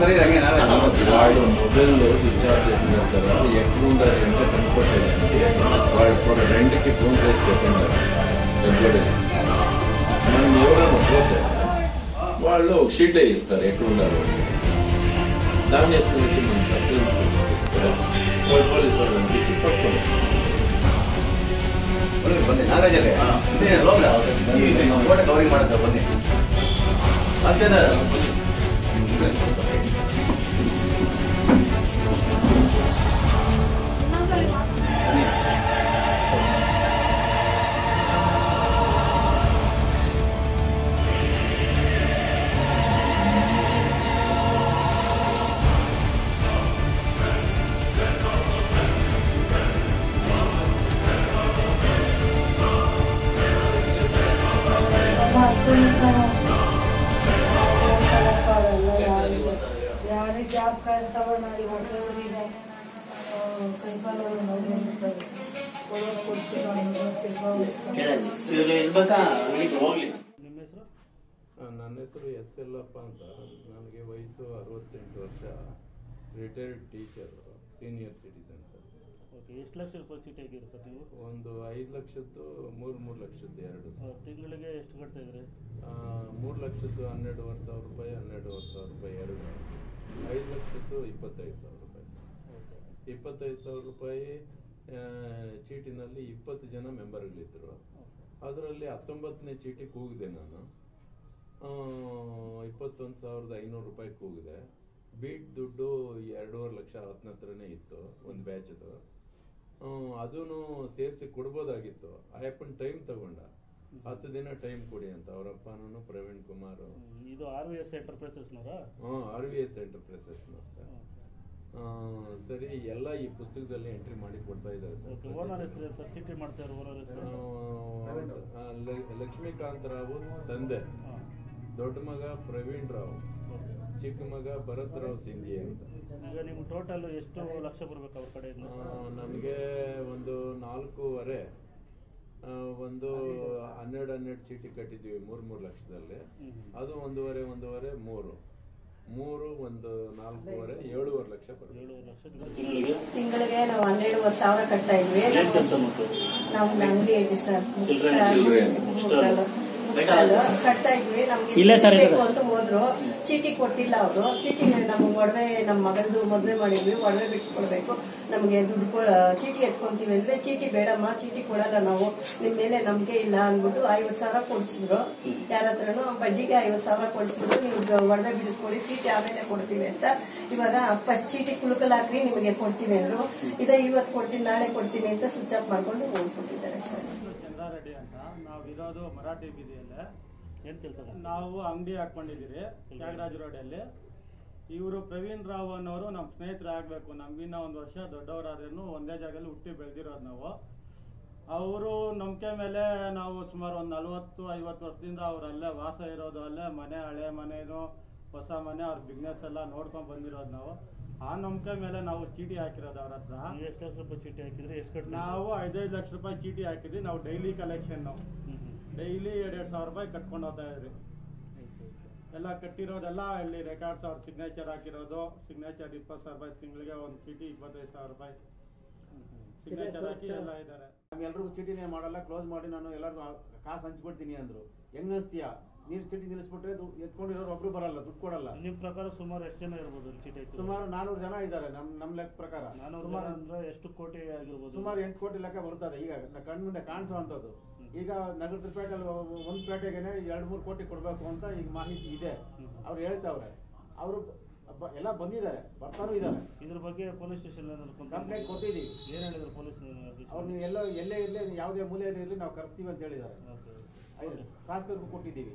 ಬರೀರಿ ಹಂಗೆ ನಾವೇ వాళ్ళు మొబైల్ స్విచ్ ఆఫ్ చేసిన తర్వాత ఎక్కడుండాలి అంటే కనుక్కోలేదంటే వాళ్ళు ఇప్పుడు రెండుకి ఫోన్ చేసి చెప్పిండారు డబ్బులు మనం ఎవరైనా పోతే వాళ్ళు ఒక షీటే ఇస్తారు ఎక్కడుండాలి దాన్ని ఎత్తుకుని వచ్చి మనం సర్టిఫికేట్ ఇస్తారు వాళ్ళు పోలీసు వాళ్ళు పంపించి పట్టుకోండి ಬನ್ನಿ ಬನ್ನಿ ನಾಗರಾಜರೇ ಇದೇ ಲೋಕ ಫೋಟೋ ಕವರಿಂಗ್ ಮಾಡುತ್ತೆ ಬನ್ನಿ ಮತ್ತೇನ ತಗೊಂಡು ಮಾಡಿ ಹೊಟ್ಟೆ ಊರಿದೆ ಕೈಕಾಲು ನೋವು ಇರ್ತದೆ ಕೊಡೋದು ಕೊಡ್ತೀವಿ ನೋಡಿ ಇವ್ರು ಇರ್ಬೇಕಾ ನಿಮ್ಮ ಹೆಸರು? ನನ್ನ ಹೆಸರು ಎಸ್ ಎಲ್ಲಪ್ಪ ಅಂತ. ನನಗೆ ವಯಸ್ಸು ಅರವತ್ತೆಂಟು ವರ್ಷ. Retired teacher senior citizen sir. Okay ಎಷ್ಟು ಲಕ್ಷ ರೂಪಾಯಿ ಚೀಟಿ ಹಾಕಿರಿ ಸರ್ ನೀವು? ಒಂದು ಐದು ಲಕ್ಷದ್ದು ಮೂರು ಮೂರು ಲಕ್ಷದ್ದು ಎರಡು ಸರ್. ತಿಂಗಳಿಗೆ ಎಷ್ಟು ಕಟ್ತಾ ಇದ್ರಿ? ಮೂರು ಲಕ್ಷದ್ದು ಹನ್ನೆರಡುವರೆ ಸಾವಿರ ರೂಪಾಯಿ ಹನ್ನೆರಡುವರೆ ಸಾವಿರ ರೂಪಾಯಿ ಎರಡು. ಐದು ಲಕ್ಷದ್ದು ಇಪ್ಪತ್ತೈದು ಸಾವಿರ ರೂಪಾಯಿ ಸರ್. ಇಪ್ಪತ್ತೈದು ಸಾವಿರ ರೂಪಾಯಿ ಚೀಟಿನಲ್ಲಿ ಇಪ್ಪತ್ತು ಜನ ಮೆಂಬರ್ಗಳಿದ್ದರು ಅದರಲ್ಲಿ ಹತ್ತೊಂಬತ್ತನೇ ಚೀಟಿ ಕೂಗಿದೆ ನಾನು. ಆ, ಇಪ್ಪತ್ತೊಂದು ಸಾವಿರದ ಐನೂರು ರೂಪಾಯಿ ಕೂಗಿದೆ. ಬೀಟ್ ದುಡ್ಡು ಎರಡೂವರೆ ಲಕ್ಷ ಹತ್ತನ ಹತ್ರನೇ ಇತ್ತು ಒಂದು ಬ್ಯಾಚದು ಅದೂ. ಸೇರಿಸಿ ಕೊಡ್ಬೋದಾಗಿತ್ತು. ಅಯ್ಯಪ್ಪನ ಟೈಮ್ ತಗೊಂಡ. ಹತ್ತು ದಿನ ಟೈಮ್ ಕೊಡಿ ಅಂತ ಅವರಪ್ಪನೂ ಪ್ರವೀಣ್ ಕುಮಾರ್ ಇದು ಆರ್ ವಿ ಎಸ್ ಎಂಟರ್ಪ್ರೈಸಸ್ನವರಾ ಹ್ಞೂ ಆರ್ ವಿ ಎಸ್ ಎಂಟರ್ಪ್ರೈಸಸ್ನವ್ರು ಸರ್. ಸರಿ. ಎಲ್ಲ ಈ ಪುಸ್ತಕದಲ್ಲಿ ಎಂಟ್ರಿ ಮಾಡಿ ಕೊಡ್ತಾ ಇದ್ದಾರೆ ಓಕೆ ಓನರ್ ಹೆಸರು ಸರ್? ಚೀಟಿ ಮಾಡ್ತಾ ಇರೋ ಓನರ್ ಹೆಸರು ಲಕ್ಷ್ಮೀಕಾಂತ್ ರಾವ್ ತಂದೆ. ದೊಡ್ಡ ಮಗ ಪ್ರವೀಣ್ ರಾವ್. ಚಿಕ್ಕ ಮಗ ಭರತ್ ರಾವ್ ಸಿಂಧಿ ಅಂತ. ಈಗ ನಿಮ್ಗೆ ಟೋಟಲ್ ಎಷ್ಟು ಲಕ್ಷ ಬರ್ಬೇಕು ಅವ್ರ ಕಡೆಯಿಂದ? ನಮಗೆ ಒಂದು ನಾಲ್ಕೂವರೆ. ಒಂದು ಹನ್ನೆರಡು ಹನ್ನೆರಡು ಚೀಟಿ ಕಟ್ಟಿದ್ವಿ ಮೂರು ಮೂರು ಲಕ್ಷದಲ್ಲಿ. ಅದು ಒಂದೂವರೆ ಒಂದೂವರೆ ಮೂರು. ಮೂರು ಒಂದು ನಾಲ್ಕೂವರೆ ಏಳುವರೆ ಲಕ್ಷ ತಿಂಗಳಿಗೆ? ತಿಂಗಳಿಗೆ ನಾವು ಹನ್ನೆರಡುವರೆ ಸಾವಿರ ಕಟ್ತಾ ಇದ್ವಿ. ನಮ್ಗೆ ಅಂಗಡಿ ಐತಿ ಸರ್. ಇಲ್ಲೇ. ಸರ್ ಅಂತ ಹೋದ್ರು. ಚೀಟಿ ಕೊಟ್ಟಿಲ್ಲ ಅವರು. ಚೀಟಿ ನಮ್ ಒಡವೆ ನಮ್ಮ ಮಗಳದು ಮದ್ವೆ ಮಾಡಿದ್ವಿ. ಒಡವೆ ಬಿಡಿಸ್ಕೊಡ್ಬೇಕು ನಮ್ಗೆ ದುಡ್ಡು ಚೀಟಿ ಎತ್ಕೊಂತೀವಿ ಅಂದ್ರೆ ಚೀಟಿ ಬೇಡಮ್ಮ ಚೀಟಿ ಕೊಡಲ್ಲ ನಾವು. ನಿಮ್ ಮೇಲೆ ನಂಬಿಕೆ ಇಲ್ಲ ಅನ್ಬಿಟ್ಟು ಐವತ್ ಸಾವಿರ ಕೊಡ್ಸಿದ್ರು. ಯಾರ ಹತ್ರನು? ಬಡ್ಡಿಗೆ ಐವತ್ ಸಾವಿರ ಕೊಡಿಸಿದ್ರು. ನೀವು ಒಡವೆ ಬಿಡಿಸ್ಕೊಳ್ಳಿ ಚೀಟಿ ಆಮೇಲೆ ಕೊಡ್ತೀವಿ ಅಂತ. ಇವಾಗ ಫಸ್ಟ್ ಚೀಟಿ ಹಾಕ್ರಿ ನಿಮಗೆ ಕೊಡ್ತೀವಿ ಅಂದ್ರು. ಇದ ಇವತ್ ಕೊಡ್ತೀನಿ ನಾಳೆ ಕೊಡ್ತೀನಿ ಅಂತ ಸ್ವಿಚ್ ಆಫ್ ಮಾಡ್ಕೊಂಡು ಹೋಗ್ಬಿಟ್ಟಿದ್ದಾರೆ ಸರ್. ಚಂದ್ರಾರೆಡ್ಡಿ ಅಂತ. ನಾವು ಇರೋದು ಮರಾಠಿ ಬೀದಿಯಲ್ಲೇ. ಏನು ಕೆಲಸ ನಾವು ಅಂಗಡಿ ಹಾಕೊಂಡಿದ್ದೀರಿ ತ್ಯಾಗರಾಜ ರೋಡಲ್ಲಿ. ಇವರು ಪ್ರವೀಣ್ ರಾವ್ ಅನ್ನೋರು ನಮ್ಮ ಸ್ನೇಹಿತರು ಆಗಬೇಕು. ನಮ್ಗಿನ್ನ ಒಂದು ವರ್ಷ ದೊಡ್ಡವರಾದ್ರೂ ಒಂದೇ ಜಾಗದಲ್ಲಿ ಹುಟ್ಟಿ ಬೆಳೆದಿರೋದು ನಾವು. ಅವರು ನಂಬಿಕೆ ಮೇಲೆ ನಾವು ಸುಮಾರು ಒಂದು ನಲ್ವತ್ತು ಐವತ್ತು ವರ್ಷದಿಂದ ಅವರಲ್ಲೇ ಅಲ್ಲೇ ವಾಸ ಇರೋದು ಅಲ್ಲೇ ಮನೆ ಹಳೆ ಮನೇನು ಹೊಸ ಮನೆ ಅವ್ರ ಬಿಸ್ನೆಸ್ ಎಲ್ಲ ನೋಡ್ಕೊಂಡು ಬಂದಿರೋದು ನಾವು. ಆ ನಂಬಿಕೆ ಮೇಲೆ ನಾವು ಚೀಟಿ ಹಾಕಿರೋದು ಅವ್ರ ಹತ್ರ. ನೀವು ಎಷ್ಟು ಲಕ್ಷ ರೂಪಾಯಿ ಚೀಟಿ ಹಾಕಿದ್ರೆ? ಎಷ್ಟು ಕಟ್ಟಿ ನಾವು ಐದೈದು ಲಕ್ಷ ರೂಪಾಯಿ ಚೀಟಿ ಹಾಕಿದ್ವಿ. ನಾವು ಡೈಲಿ ಕಲೆಕ್ಷನ್ ಡೈಲಿ ಎರಡೆರಡು ಸಾವಿರ ರೂಪಾಯಿ ಕಟ್ಕೊಂಡು ಹೋಗ್ತಾ ಇದ್ರಿ ಎಲ್ಲ ಕಟ್ಟಿರೋದೆಲ್ಲ ಇಲ್ಲಿ ರೆಕಾರ್ಡ್ಸ್ ಅವ್ರ ಸಿಗ್ನೇಚರ್ ಹಾಕಿರೋದು. ಸಿಗ್ನೇಚರ್ ಇಪ್ಪತ್ತು ಸಾವಿರ ರೂಪಾಯಿ ತಿಂಗಳಿಗೆ ಒಂದು ಚೀಟಿ ಇಪ್ಪತ್ತೈದು ಸಾವಿರ ರೂಪಾಯಿ. ಸಿಗ್ನೇಚರ್ ಹಾಕಿ ಎಲ್ಲ ಇದ್ದಾರೆ ಎಲ್ರಿಗೂ ಚೀಟಿನೇ ಮಾಡಲ್ಲ ಕ್ಲೋಸ್ ಮಾಡಿ ನಾನು ಎಲ್ಲರಿಗೂ ಕಾಸು ಹಂಚ್ಬಿಡ್ತೀನಿ ಅಂದ್ರು. ಹೆಂಗ್ ಅನ್ಸ್ತೀಯ ನೀರು ಚೀಟಿ ನಿಲ್ಲಿಸ್ಬಿಟ್ರೆ ಅದು ಎತ್ಕೊಂಡಿರೋರು ಒಬ್ರು ಬರಲ್ಲ ದುಡ್ಡು ಕೊಡಲ್ಲ. ನಿಮ್ಮ ಪ್ರಕಾರ ಸುಮಾರು ಎಷ್ಟು ಜನ ಇರ್ಬೋದು ಇಲ್ಲಿ ಚೀಟಿ? ಸುಮಾರು ನಾನೂರು ಜನ ಇದ್ದಾರೆ ನಮ್ ನಮ್ ಲೆಕ್ಕ ಪ್ರಕಾರ. ಸುಮಾರು ಅಂದ್ರೆ ಎಷ್ಟು ಕೋಟಿ ಆಗಿರ್ಬೋದು? ಸುಮಾರು ಎಂಟು ಕೋಟಿ ಲೆಕ್ಕ ಬರ್ತದೆ ಈಗ ನ- ಕಣ್ಣಿಂದ ಕಾಣಿಸುವಂಥದ್ದು ಈಗ ನಗರ ಪೇಟೆಯಲ್ಲಿ ಒಂದ್ ಪೇಟೆಗೆನೆ ಎರಡ್ ಮೂರು ಕೋಟಿ ಕೊಡ್ಬೇಕು ಅಂತ ಈಗ ಮಾಹಿತಿ ಇದೆ. ಅವ್ರು ಹೇಳ್ತಾವ್ರೆ. ಅವರು ಎಲ್ಲ ಬಂದಿದ್ದಾರೆ. ಬರ್ತಾನೂ ಇದ್ದಾರೆ. ಇದ್ರ ಬಗ್ಗೆ ಪೊಲೀಸ್ ಸ್ಟೇಷನ್ ಕಂಪ್ಲೇಂಟ್ ಕೊಟ್ಟಿದ್ದೀವಿ. ಏನು ಹೇಳಿದ್ರು ಪೊಲೀಸ್ ಅವ್ರು ನೀವು ಎಲ್ಲೋ ಎಲ್ಲೇ ಇರಲಿ ಯಾವುದೇ ಮೂಲೆಯಲ್ಲಿ ಇರಲಿ ನಾವು ಕರೆಸ್ತೀವಿ ಅಂತ ಹೇಳಿದ್ದಾರೆ. ಶಾಸಕರಿಗೂ ಕೊಟ್ಟಿದ್ದೀವಿ.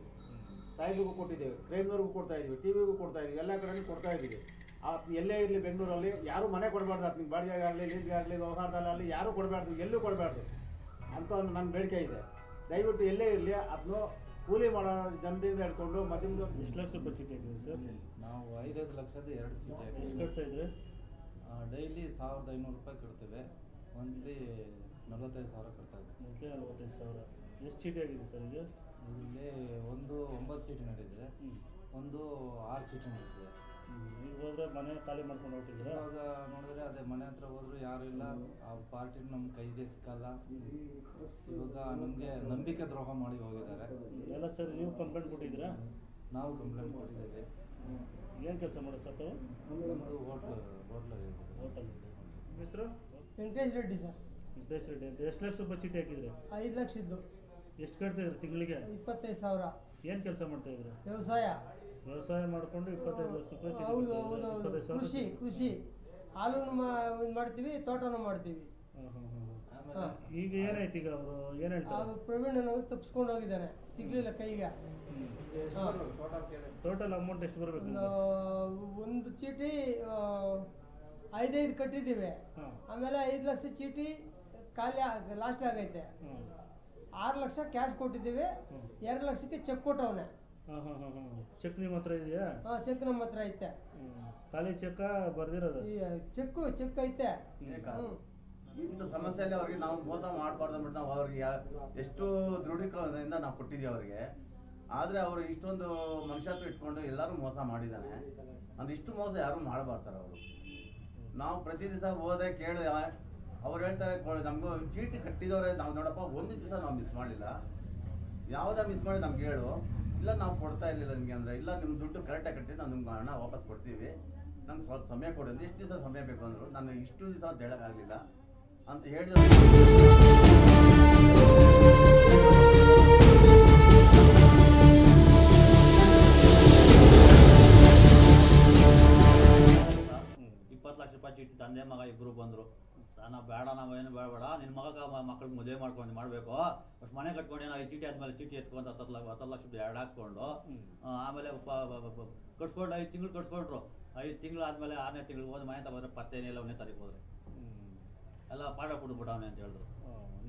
ಸಾಹೇಬ್ರಿಗೂ ಕೊಟ್ಟಿದ್ದೇವೆ ಕ್ರೈಮ್ನವ್ರಿಗೂ ಕೊಡ್ತಾ ಇದ್ದೀವಿ ಟಿವಿಗೂ ಕೊಡ್ತಾ ಇದ್ದೀವಿ ಎಲ್ಲ ಕಡೆನೂ ಕೊಡ್ತಾ ಇದ್ದೀವಿ. ಆ ಎಲ್ಲೇ ಇರಲಿ ಬೆಂಗಳೂರಲ್ಲಿ ಯಾರೂ ಮನೆ ಕೊಡಬಾರ್ದು ಅದು ಬಾಡಿಗೆ ಆಗಲಿ ಲೀಸ್ಗೆ ಆಗಲಿ ವ್ಯವಹಾರದಲ್ಲಾಗಲಿ ಯಾರೂ ಕೊಡಬಾರ್ದು ಎಲ್ಲೂ ಕೊಡಬಾರ್ದು ಅಂತ ಒಂದು ನನ್ನ ಬೇಡಿಕೆ ಇದೆ. ದಯವಿಟ್ಟು ಎಲ್ಲೇ ಇರಲಿ ಅದನ್ನು ಕೂಲಿ ಮಾಡೋ ಜನರಿಂದ ಹಿಡ್ಕೊಂಡು ಮಧ್ಯಮ ಎಷ್ಟು ಲಕ್ಷ ರೂಪಾಯಿ ಸರ್? ನಾವು ಐದೈದು ಲಕ್ಷದ ಎರಡು ಚೀಟಿ ಎಷ್ಟು ಕಟ್ತಾ ಇದ್ರಿ? ಡೈಲಿ ಸಾವಿರದ ಐನೂರು ರೂಪಾಯಿ ಕಟ್ತೇವೆ. ಮಂತ್ಲಿ ನಲವತ್ತೈದು ಸಾವಿರ ಕಟ್ತಾ ಇದ್ದೀವಿ. ಮಂತ್ಲಿ ನಲವತ್ತೈದು ಸಾವಿರ. ಎಷ್ಟು ಚೀಟಿ ಆಗಿದೆ ಸರ್ ಈಗ? ಇಲ್ಲಿ ಒಂದು ಒಂಬತ್ತು ಚೀಟಿ ನಡೀತಿದೆ. ಒಂದು ಆರು ಚೀಟಿ ನಡೀತಿದೆ. ಈಗ ಹೋದ್ರೆ ಮನೆ ಖಾಲಿ ಮಾಡ್ಕೊಂಡು ಹೋಗ್ತಿದ್ರೆ ಅವಾಗ ನೋಡಿದ್ರೆ ಅದೇ ಮನೆ ಹತ್ರ ಹೋದ್ರು ಯಾರು ಇಲ್ಲ. ಆ ಪಾರ್ಟಿ ನಮ್ಮ ಕೈಗೆ ಸಿಕ್ಕಲ್ಲ. ಇವಾಗ ನಮಗೆ ನಂಬಿಕೆ ದ್ರೋಹ ಮಾಡಿ ಹೋಗಿದ್ದಾರೆ. ಎಲ್ಲ ಸರ್ ನೀವು ಕಂಪ್ಲೇಂಟ್ ಕೊಟ್ಟಿದ್ದೀರಾ? ನಾವು ಕಂಪ್ಲೇಂಟ್ ಕೊಟ್ಟಿದ್ದೇವೆ. ಏನು ಕೆಲಸ ಮಾಡೋ ಸರ್ ತಾವು? ನಮ್ಮದು ಹೋಟ್ಲ್ ಹೋಟ್ಲ್ ಹೋಟೆಲ್ ಹೆಸರು ವೆಂಕಟೇಶ್ ರೆಡ್ಡಿ ಸರ್. ವೆಂಕಟೇಶ್ ರೆಡ್ಡಿ ಅಂತ. ಎಷ್ಟು ಲಕ್ಷ ರೂಪಾಯಿ ಚೀಟಿ ಹಾಕಿದ್ರಿ? ಐದು ಲಕ್ಷದ್ದು. ಎಷ್ಟು ಕಟ್ತಾ ಇದ್ರಿ ತಿಂಗಳಿಗೆ? ಇಪ್ಪತ್ತೈದು ಸಾವಿರ. ಏನು ಕೆಲಸ ಮಾಡ್ತಾ ಇದ್ರಿ ವ್ಯವಸಾಯ. ವ್ಯವಸಾಯ ಮಾಡಿಕೊಂಡು ಇಪ್ಪತ್ತೈದು ಲಕ್ಷ ಹೌದು ಹೌದು ಹೌದು. ಕೃಷಿ ಕೃಷಿ. ಹಾಲನ್ನು ಇದ್ ಮಾಡ್ತೀವಿ ತೋಟನೂ ಮಾಡ್ತೀವಿ. ಈಗ ಏನಾಯ್ತು ಈಗ ಅವರು? ಏನು ಆ ಹೇಳ್ತಾರೆ ಪ್ರವೀಣ್ ಅನ್ನೋದು ತಪ್ಪಿಸ್ಕೊಂಡು ಹೋಗಿದ್ದಾನೆ ಸಿಗ್ಲಿಲ್ಲ ಕೈಗೆ. ಟೋಟಲ್ ಅಮೌಂಟ್ ಎಷ್ಟು ಬರಬೇಕು ಒಂದು ಚೀಟಿ ಐದೈದು ಕಟ್ಟಿದ್ದೀವಿ. ಆಮೇಲೆ ಐದು ಲಕ್ಷ ಚೀಟಿ ಖಾಲಿ ಲಾಸ್ಟ್ ಆಗೈತೆ. ಆರು ಲಕ್ಷ ಕ್ಯಾಶ್ ಕೊಟ್ಟಿದ್ದೀವಿ. ಎರಡು ಲಕ್ಷಕ್ಕೆ ಚೆಕ್ ಕೊಟ್ಟವನೆ. ಹಾಂ ಹಾಂ ಹಾಂ ಹಾಂ. ಚೆಕ್ ನಿಮ್ಮ ಹತ್ರ ಇದೆಯಾ? ಹಾಂ ಚೆಕ್ ನಮ್ಮ ಹತ್ರ ಐತೆ. ಖಾಲಿ ಚೆಕ್ಕ ಬರ್ದಿರೋದು? ಈ ಚೆಕ್ ಚೆಕ್ ಐತೆ. ಹ್ಞೂ ಇಂಥ ಸಮಸ್ಯೆಯಲ್ಲಿ ಅವ್ರಿಗೆ ನಾವು ಮೋಸ ಮಾಡಬಾರ್ದು ಅಂದ್ಬಿಟ್ಟು ನಾವು ಅವ್ರಿಗೆ ಎಷ್ಟು ದೃಢೀಕರಣದಿಂದ ನಾವು ಕೊಟ್ಟಿದ್ದೀವಿ ಅವ್ರಿಗೆ. ಆದರೆ ಅವರು ಇಷ್ಟೊಂದು ಮನುಷ್ಯತ್ವ ಇಟ್ಕೊಂಡು ಎಲ್ಲರೂ ಮೋಸ ಮಾಡಿದ್ದಾನೆ. ಅಂದ್ರೆ ಇಷ್ಟು ಮೋಸ ಯಾರು ಮಾಡಬಾರ್ದು ಸರ್ ಅವರು. ನಾವು ಪ್ರತಿ ದಿವಸ ಹೋದೆ ಕೇಳಿದೆ ಅವ್ರು ಹೇಳ್ತಾರೆ ನಮಗೂ ಚೀಟಿ ಕಟ್ಟಿದವ್ರೆ, ನಾವು ನೋಡಪ್ಪ, ಒಂದು ದಿವಸ ನಾವು ಮಿಸ್ ಮಾಡಲಿಲ್ಲ. ಯಾವುದೇ ಮಿಸ್ ಮಾಡಿ ನಮ್ಗೆ ಹೇಳು. ಇಲ್ಲ, ನಾವು ಕೊಡ್ತಾ ಇರಲಿಲ್ಲ ನಿಮಗೆ ಅಂದರೆ, ಇಲ್ಲ ನಿಮ್ಮ ದುಡ್ಡು ಕರೆಕ್ಟಾಗಿ ಕಟ್ಟಿ ನಾವು ನಿಮ್ಗೆ ಹಣ ವಾಪಸ್ ಕೊಡ್ತೀವಿ. ನಮ್ಗೆ ಸ್ವಲ್ಪ ಸಮಯ ಕೊಡಿ ಎಷ್ಟು ದಿವಸ ಸಮಯ ಬೇಕು ಅಂದರು. ನಾನು ಇಷ್ಟು ದಿವಸ ಅಂತ ಹೇಳೋಕ್ಕಾಗಲಿಲ್ಲ ಅಂತ ಹೇಳಿದ ಇಪ್ಪತ್ತು ಲಕ್ಷ ರೂಪಾಯಿ ಚೀಟಿ ತಂದೆ ಮಗ ಇಬ್ಬರು ಬಂದ್ರು. ನಾನು ಬೇಡ ನಾವು ಏನು ಬೇಡ ಬೇಡ ನಿನ್ನ ಮಗ ಮಕ್ಳಿಗೆ ಮದುವೆ ಮಾಡ್ಕೊಂಡು ಮಾಡಬೇಕು. ಅಷ್ಟು ಮನೆ ಕಟ್ಕೊಂಡು ಏನೋ ಐದು ಚೀಟಿ ಆದ್ಮೇಲೆ ಚೀಟಿ ಎತ್ಕೊಂಡು ಹತ್ತು ಲಕ್ಷ ಹತ್ತು ಲಕ್ಷ ಎರಡು ಹಾಕ್ಸ್ಕೊಂಡು ಆಮೇಲೆ ಕಟ್ಸ್ಕೊಂಡು ಐದು ತಿಂಗಳು ಕಟ್ಸ್ಕೊಂಡ್ರು. ಐದು ತಿಂಗಳು ಆದ್ಮೇಲೆ ಆರನೇ ತಿಂಗಳು ಹೋದ ಮನೆ ತಗೋದ್ರೆ ಪತ್ತೇನೇ ಇಲ್ಲ ಒಂದೇ ತಾರೀಕು ಹೋದ್ರೆ. ಎಲ್ಲ ಪಾಠ ಕೊಟ್ಬಿಟ್ಟವನೆ ಅಂತ ಹೇಳಿದ್ರು.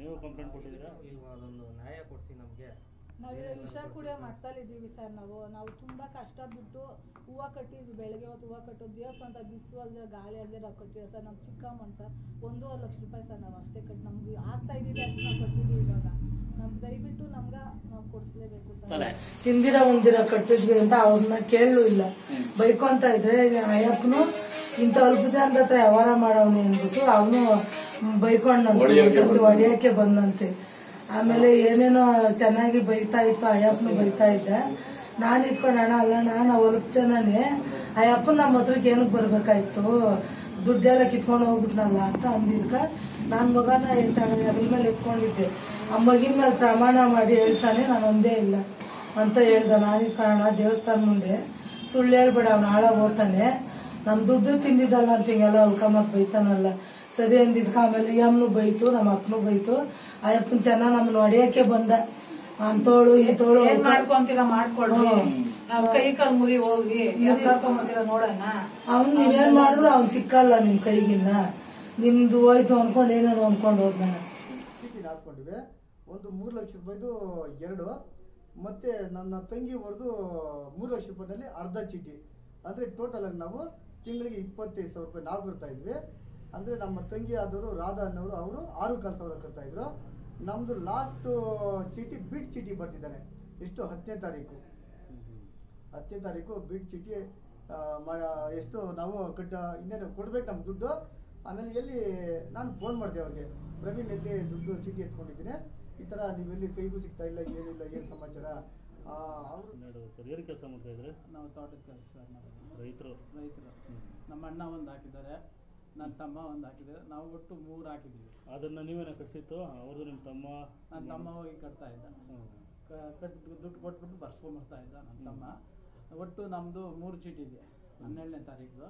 ನೀವು ಕಂಪ್ಲೇಂಟ್ ಕೊಟ್ಟಿದ್ದೀರಾ? ಇಲ್ವಾ ಅದೊಂದು ನ್ಯಾಯ ಕೊಡಿಸಿ ನಮಗೆ. ನಾವು ವಿಷ ಕೂಡ ಮಾಡ್ತಾ ಇದ್ದೀವಿ ಸರ್ ನಾವು. ನಾವು ತುಂಬಾ ಕಷ್ಟ ಬಿಟ್ಟು ಹೂವು ಕಟ್ಟಿದ್ವಿ ಬೆಳಗ್ಗೆ ಹೊತ್ತು ಹೂವು ಕಟ್ಟೋದು ದೇವಸ್ಥಾನ ಬಿಸಿಲು ಅಲ್ಲದೆ ಗಾಳಿ ಅಲ್ಲದೆ ನಾವು ಕಟ್ಟಿರೋ ಸರ್ ನಮ್ಮ ಚಿಕ್ಕ ಅಮೌಂಟ್ ಸರ್ ಒಂದೂವರೆ ಲಕ್ಷ ರೂಪಾಯಿ ಸರ್ ನಾವು ಅಷ್ಟೇ ಕಟ್ಟಿ ನಮ್ಗೆ ಆಗ್ತಾ ಇದ್ದೀವಿ ಅಷ್ಟು ನಾವು ಕಟ್ಟಿದ್ದೀವಿ ಇವಾಗ. ನಮ್ಗೆ ದಯವಿಟ್ಟು ನಮ್ಗೆ ನಾವು ಕೊಡಿಸ್ಲೇಬೇಕು ಸರ್. ಹಿಂದಿರ ಮುಂದಿರ ಕಟ್ಟಿದ್ವಿ ಅಂತ ಅವ್ರನ್ನ ಕೇಳಲು ಇಲ್ಲ. ಬೈಕೊಂತ ಇದ್ರೆ ಅಯ್ಯಪ್ಪನು ಇಂಥ ಅಲ್ಪ ಜನರ ಹತ್ರ ವ್ಯವಹಾರ ಮಾಡವನಿ ಅಂದ್ಬಿಟ್ಟು ಅವನು ಬೈಕೊಂಡಂತೆ ಹೊಡಿಯಕ್ಕೆ ಬಂದಂತೆ. ಆಮೇಲೆ ಏನೇನೋ ಚೆನ್ನಾಗಿ ಬೈತಾ ಇತ್ತು, ಅಯ್ಯಪ್ಪನು ಬೈತಾ ಇದ್ದ. ನಾನ್ ಇಟ್ಕೊಂಡು ಅಣ್ಣ ಅಲ್ಲಣ್ಣ ನಾವು ಅಲ್ಪ ಜನನೇ, ಅಯ್ಯಪ್ಪನ ನಮ್ಮ ಹತ್ರಕ್ಕೆ ಏನಕ್ಕೆ ಬರ್ಬೇಕಾಯ್ತು? ದುಡ್ಡೆಲ್ಲ ಕಿತ್ಕೊಂಡು ಹೋಗ್ಬಿಟ್ನಲ್ಲ ಅಂತ ಅಂದಿದ್ಕ ನಾನ್ ಮಗನ ಹೇಳ್ತಾನೆ, ಅದ್ರ ಮೇಲೆ ಎತ್ಕೊಂಡಿದ್ದೆ. ಆ ಮಗಿನ ಮೇಲೆ ಪ್ರಮಾಣ ಮಾಡಿ ಹೇಳ್ತಾನೆ, ನಾನು ಒಂದೇ ಇಲ್ಲ ಅಂತ ಹೇಳ್ದ. ನಾನಿ ಕಾರಣ ದೇವಸ್ಥಾನ ಮುಂದೆ ಸುಳ್ಳು ಹೇಳ್ಬೇಡ ಅವ್ನು ಹಾಳಾಗ್ ಹೋಗ್ತಾನೆ. ನಮ್ ದುಡ್ಡು ತಿಂದಿದ್ದಲ್ಲ ಅಂತ ಹಿಂಗೆಲ್ಲ ಅವ್ಕಮ್ಮ ಬೈತಾನಲ್ಲ. ಸರಿ ಅಂದಿದ್ಕ ಆಮೇಲೆ ಯಮ್ನು ಅಮ್ಮನು ಬೈತು ನಮ್ಮ ಅಪ್ಪನು ಬೈತು. ಅಯ್ಯಪ್ಪನ್ ಚೆನ್ನಾಗಿ ನಮ್ಮನ್ನ ಹೊಡೆಯಕ್ಕೆ ಬಂದ? ಅಂತೋಳು ಇಂತೋಳು ಏನ್ ಮಾಡ್ಕೊಂತೀರ ಮಾಡ್ಕೊಳ್ರಿ ನಾವ್ ಕೈ ಕಾಲ್ ಮುರಿ ಹೋಗಿ ಯಾಕ್ ಕರ್ಕೊಂಬತ್ತೀರ ನೋಡೋಣ. ಅವ್ನ್ ನೀವೇನ್ ಮಾಡಿದ್ರು ಅವ್ನ್ ಸಿಕ್ಕಲ್ಲ ನಿಮ್ ಕೈಗಿನ್ನ ನಿಮ್ದು ಹೋಯ್ತು ಅನ್ಕೊಂಡ್ ಏನೇನು ಅನ್ಕೊಂಡ್ ಹೋದ್ ಚೀಟಿ ಹಾಕೊಂಡಿವೆ ಒಂದು ಮೂರು ಲಕ್ಷ ರೂಪಾಯಿದು ಎರಡು. ಮತ್ತೆ ನನ್ನ ತಂಗಿ ಹೊಡೆದು ಮೂರು ಲಕ್ಷ ರೂಪಾಯಿನಲ್ಲಿ ಅರ್ಧ ಚೀಟಿ. ಅಂದ್ರೆ ಟೋಟಲ್ ಆಗಿ ನಾವು ತಿಂಗಳಿಗೆ ಇಪ್ಪತ್ತೈದು ಸಾವಿರ ರೂಪಾಯಿ ನಾವು ಬರ್ತಾ ಇದ್ವಿ. ಅಂದರೆ ನಮ್ಮ ತಂಗಿ ಆದವರು ರಾಧಾ ಅನ್ನೋರು ಅವರು ಆರು ಕಾಲು ಸಾವಿರ ಕಟ್ತಾ ಇದ್ರು. ನಮ್ಮದು ಲಾಸ್ಟ್ ಚೀಟಿ ಬಿಟ್ ಚೀಟಿ ಬರ್ತಿದ್ದಾನೆ. ಎಷ್ಟು? ಹತ್ತನೇ ತಾರೀಕು. ಹತ್ತನೇ ತಾರೀಕು ಬಿಟ್ ಚೀಟಿ ಎಷ್ಟು ನಾವು ಕಟ್ಟ ಇನ್ನೇನು ಕೊಡ್ಬೇಕು ನಮ್ಮ ದುಡ್ಡು? ಆಮೇಲೆ ಎಲ್ಲಿ ನಾನು ಫೋನ್ ಮಾಡಿದೆ ಅವ್ರಿಗೆ. ಪ್ರವೀಣ್ ಎಲ್ಲಿ ದುಡ್ಡು ಚೀಟಿ ಎತ್ಕೊಂಡಿದ್ದೀನಿ. ಈ ಥರ ನೀವೆಲ್ಲಿ ಕೈಗೂ ಸಿಗ್ತಾ ಇಲ್ಲ ಏನಿಲ್ಲ ಏನು ಸಮಾಚಾರ? ಅವರು ಏನು ಕೆಲಸ ಮಾಡ್ತಾ ಇದ್ರೆ? ನಾವು ತೋಟದ ಕೆಲಸ ಸರ್ ಮಾಡೋದು ರೈತರು. ರೈತರು. ನಮ್ಮ ಅಣ್ಣ ಒಂದು ಹಾಕಿದ್ದಾರೆ. ನನ್ನ ತಮ್ಮ ಒಂದು ಹಾಕಿದ್ದಾರೆ ನಾವು ಒಟ್ಟು ಮೂರು ಹಾಕಿದ್ದೀವಿ. ಅದನ್ನ ನೀವೇನ ಕಟ್ಸಿತ್ತು ಅವ್ರದ್ದು ನಿಮ್ಮ ತಮ್ಮ? ನನ್ನ ತಮ್ಮ ಹೋಗಿ ಕಟ್ತಾ ಇದ್ದ ಕಟ್ ದುಡ್ಡು ಕೊಟ್ಬಿಟ್ಟು ಬರ್ಸ್ಕೊಂಬರ್ತಾ ಇದ್ದ ನನ್ನ ತಮ್ಮ. ಒಟ್ಟು ನಮ್ಮದು ಮೂರು ಚೀಟಿ ಇದೆ. ಹನ್ನೆರಡನೇ ತಾರೀಕು.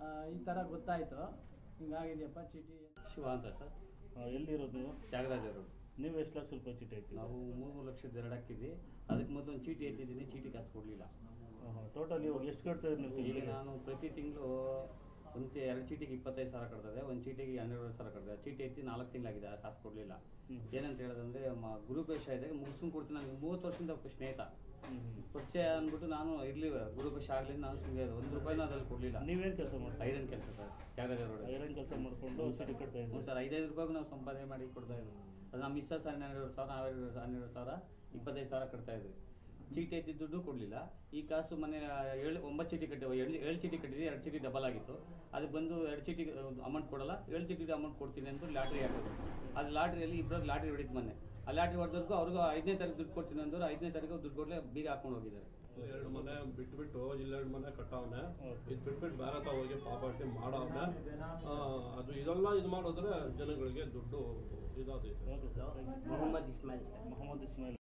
ಆ, ಈ ಥರ ಗೊತ್ತಾಯಿತು. ಹಿಂಗಾಗಿದೆಯಪ್ಪ ಚೀಟಿ? ಶಿವ ಅಂತ ಸರ್. ಎಲ್ಲಿರೋದು ನೀವು? ತ್ಯಾಗರಾಜ ರೋಡ್. ನೀವು ಎಷ್ಟು ಲಕ್ಷ ರೂಪಾಯಿ ಚೀಟಿ ಹಾಕಿ ನಾವು ಮೂರು ಲಕ್ಷದ ಎರಡು ಹಾಕಿದ್ವಿ. ಅದಕ್ಕೆ ಮೊದಲು ಒಂದು ಚೀಟಿ ಎತ್ತಿದ್ದೀನಿ ಚೀಟಿ ಕಾಸು ಕೊಡಲಿಲ್ಲ. ಟೋಟಲ್ ಇವಾಗ ಎಷ್ಟು ಕಟ್ತಾ ಇದ್ದೀನಿ ಈಗ ನಾನು ಪ್ರತಿ ತಿಂಗಳು ಒಂದು ಎರಡು ಚೀಟಿಗೆ ಇಪ್ಪತ್ತೈದು ಸಾವಿರ ಕಟ್ತದೆ ಒಂದು ಚೀಟಿಗೆ ಹನ್ನೆರಡು ಸಾವಿರ ಕಟ್ತದೆ. ಚೀಟಿ ಎತ್ತಿ ನಾಲ್ಕು ತಿಂಗಳಾಗಿದೆ ಆ ಕಾಸು ಕೊಡಲಿಲ್ಲ. ಏನಂತ ಹೇಳೋದಂದ್ರೆ ಮ ಗುರುಪೇಶ ಇದೆ ಮುಗಿಸ್ಕೊಂಡು ಕೊಡ್ತೀನಿ ನನಗೆ ಮೂವತ್ತು ವರ್ಷದಿಂದ ಸ್ನೇಹಿತ. ಪರಿಚಯ ಅಂದ್ಬಿಟ್ಟು ನಾನು ಇರ್ಲಿ ಗುರುಪೇಶ ಆಗಲಿ ನಾನು ಸುಮ್ಮನೆ ಒಂದು ರೂಪಾಯಿನೂ ಅದ್ರಲ್ಲಿ ಕೊಡಲಿಲ್ಲ. ನೀವೇನು ಕೆಲಸ ಮಾಡ್ತಾ ಐರನ್ ಕೆಲಸ ಸರ್ ತ್ಯಾಗರಾಜ ರೋಡ್. ಐರನ್ ಕೆಲಸ ಮಾಡಿಕೊಂಡು ಚೀಟಿ ಕೊಡ್ತಾ ಇದ್ದೀವಿ ಸರ್ ಐದೈದು ರೂಪಾಯಿಗೂ ನಾವು ಸಂಪಾದನೆ ಮಾಡಿ ಕೊಡ್ತಾ ಇದ್ದೀವಿ. ಅದು ನಮ್ಮ ಮಿಸ್ಸಸ್ ಹನ್ನೆರಡು ಸಾವಿರ ಹನ್ನೆರಡು ಸಾವಿರ ಇಪ್ಪತ್ತೈದು ಸಾವಿರ ಕಟ್ತಾ ಇದ್ವಿ. ಚೀಟಿ ಐತಿ ದುಡ್ಡು ಕೊಡಲಿಲ್ಲ. ಈ ಕಾಸು ಮನೆ ಏಳು ಒಂಬತ್ತು ಚೀಟಿ ಕಟ್ಟಿ ಏಳು ಏಳು ಚೀಟಿ ಕಟ್ಟಿದ್ವಿ ಎರಡು ಚೀಟಿ ಡಬಲ್ ಆಗಿತ್ತು. ಅದು ಬಂದು ಎರಡು ಚೀಟಿ ಅಮೌಂಟ್ ಕೊಡಲ್ಲ. ಏಳು ಚೀಟಿ ಅಮೌಂಟ್ ಕೊಡ್ತೀನಿ ಅಂತ ಲಾಟ್ರಿ ಆಗೋದು ಅದು ಲಾಟ್ರಿಯಲ್ಲಿ ಇಬ್ಬರು ಲಾಟ್ರಿ ಹೊಡಿತು ಮೊನ್ನೆ. ಆ ಲಾಟ್ರಿ ಹೊಡೆದವ್ರಿಗೂ ಅವ್ರಿಗೂ ಐದನೇ ತಾರೀಕು ದುಡ್ಡು ಕೊಡ್ತೀನಿ ಅಂದ್ರೆ. ಐದನೇ ತಾರೀಕು ದುಡ್ಡು ಕೊಡಲೇ ಬೀಗ ಹಾಕೊಂಡು ಹೋಗಿದ್ದಾರೆ. ಎರಡು ಮನೆ ಬಿಟ್ಬಿಟ್ಟು ಇಲ್ಲೆರಡು ಮನೆ ಕಟ್ಟವನೆ. ಇದು ಬಿಟ್ಬಿಟ್ಟು ಬೇರೆ ಹೋಗಿ ಪ್ರಾಪರ್ಟಿ ಮಾಡವನೆ. ಅದು ಇದೆಲ್ಲ ಇದು ಮಾಡಿದ್ರೆ ಜನಗಳಿಗೆ ದುಡ್ಡು ಇದಾದ ಮೊಹಮ್ಮದ್ ಇಸ್ಮಾಯಿಲ್ ಮೊಹಮ್ಮದ್ ಇಸ್ಮಾಯಿಲ್